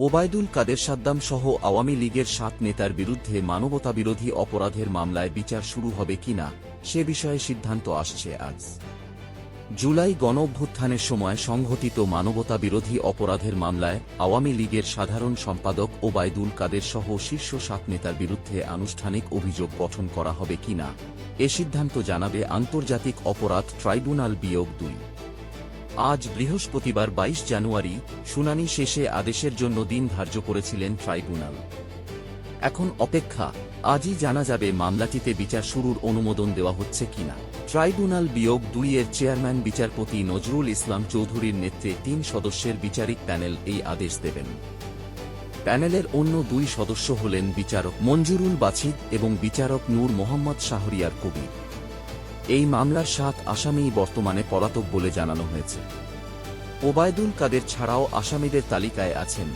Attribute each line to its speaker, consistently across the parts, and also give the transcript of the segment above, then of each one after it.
Speaker 1: ওবায়দুল কাদের সাদ্দাম সহ আওয়ামী লীগের সাত নেতার বিরুদ্ধে মানবতাবিরোধী অপরাধের মামলায় বিচার শুরু হবে কিনা সে বিষয়ে সিদ্ধান্ত আসছে আজ। জুলাই গণঅভ্যুত্থানের সময় সংঘটিত মানবতাবিরোধী অপরাধের মামলায় আওয়ামী লীগের সাধারণ সম্পাদক ওবায়দুল কাদের সহ শীর্ষ সাত নেতার বিরুদ্ধে আনুষ্ঠানিক অভিযোগ গঠন করা হবে কিনা এ সিদ্ধান্ত জানাবে আন্তর্জাতিক অপরাধ ট্রাইব্যুনাল বিয়োগ দুই। আজ বৃহস্পতিবার ২২ জানুয়ারি শুনানি শেষে আদেশের জন্য দিন ধার্য করেছিলেন ট্রাইব্যুনাল। এখন অপেক্ষা, আজই জানা যাবে মামলাটিতে বিচার শুরুর অনুমোদন দেওয়া হচ্ছে কিনা। ট্রাইব্যুনাল বিয়োগ দুই এর চেয়ারম্যান বিচারপতি নজরুল ইসলাম চৌধুরীর নেতৃত্বে তিন সদস্যের বিচারিক প্যানেল এই আদেশ দেবেন। প্যানেলের অন্য দুই সদস্য হলেন বিচারক মঞ্জুরুল বাছিদ এবং বিচারক নূর মোহাম্মদ শাহরিয়ার কবির। এই মামলার সাত আসামি বর্তমানে পলাতক বলে জানানো হয়েছে। ওবায়দুল কাদের ছাড়াও আসামিদের তালিকায় আছেন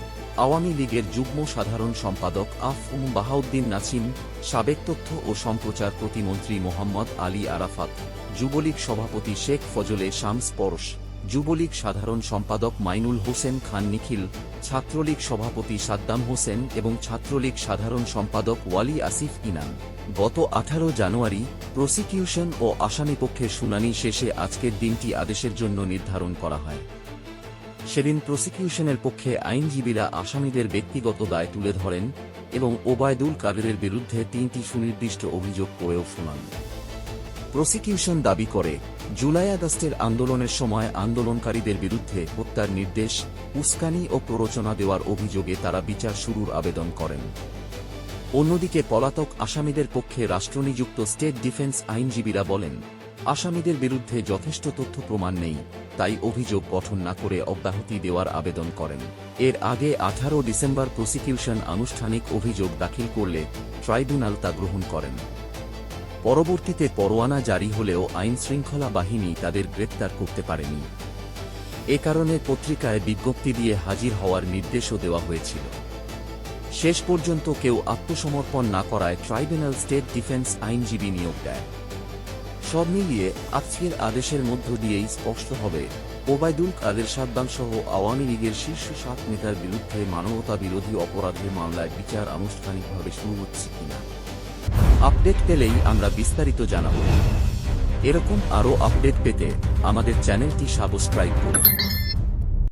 Speaker 1: আওয়ামী লীগের যুগ্ম সাধারণ সম্পাদক আফ উম বাহাউদ্দিন নাসিম, সাবেক তথ্য ও সম্প্রচার প্রতিমন্ত্রী মোহাম্মদ আলী আরাফাত, যুবলীগ সভাপতি শেখ ফজলে শামস পরশ যুবলীগ সাধারণ সম্পাদক মাইনুল হোসেন খান নিখিল, ছাত্রলীগ সভাপতি সাদ্দাম হোসেন এবং ছাত্রলীগ সাধারণ সম্পাদক ওয়ালি আসিফ ইনান গত আঠারো জানুয়ারি প্রসিকিউশন ও আসামিপক্ষের শুনানি শেষে আজকের দিনটি আদেশের জন্য নির্ধারণ করা হয়। সেদিন প্রসিকিউশনের পক্ষে আইনজীবীরা আসামিদের ব্যক্তিগত দায় তুলে ধরেন এবং ওবায়দুল কাদেরের বিরুদ্ধে তিনটি সুনির্দিষ্ট অভিযোগ করেও শোনান। প্রসিকিউশন দাবি করে জুলাই আগস্টের আন্দোলনের সময় আন্দোলনকারীদের বিরুদ্ধে হত্যার নির্দেশ, উস্কানি ও প্ররোচনা দেওয়ার অভিযোগে তারা বিচার শুরুর আবেদন করেন। অন্যদিকে পলাতক আসামিদের পক্ষে রাষ্ট্রনিযুক্ত স্টেট ডিফেন্স আইনজীবীরা বলেন, আসামিদের বিরুদ্ধে যথেষ্ট তথ্য প্রমাণ নেই, তাই অভিযোগ গঠন না করে অব্যাহতি দেওয়ার আবেদন করেন। এর আগে আঠারো ডিসেম্বর প্রসিকিউশন আনুষ্ঠানিক অভিযোগ দাখিল করলে ট্রাইব্যুনাল তা গ্রহণ করেন। পরবর্তীতে পরোয়ানা জারি হলেও আইন শৃঙ্খলা বাহিনী তাদের গ্রেপ্তার করতে পারেনি। এ কারণে পত্রিকায় বিজ্ঞপ্তি দিয়ে হাজির হওয়ার নির্দেশও দেওয়া হয়েছিল। শেষ পর্যন্ত কেউ আত্মসমর্পণ না করায় ট্রাইব্যুনাল স্টেট ডিফেন্স আইনজীবী নিয়োগ দেয়। সব মিলিয়ে আজকের আদেশের মধ্য দিয়েই স্পষ্ট হবে, ওবায়দুল কাদের সহ আওয়ামী লীগের শীর্ষ সাত নেতার বিরুদ্ধে মানবতা বিরোধী অপরাধের মামলায় বিচার আনুষ্ঠানিকভাবে শুরু হচ্ছে কিনা। আপডেট পেলেই আমরা বিস্তারিত জানাব। এরকম আরও আপডেট পেতে আমাদের চ্যানেলটি সাবস্ক্রাইব করুন।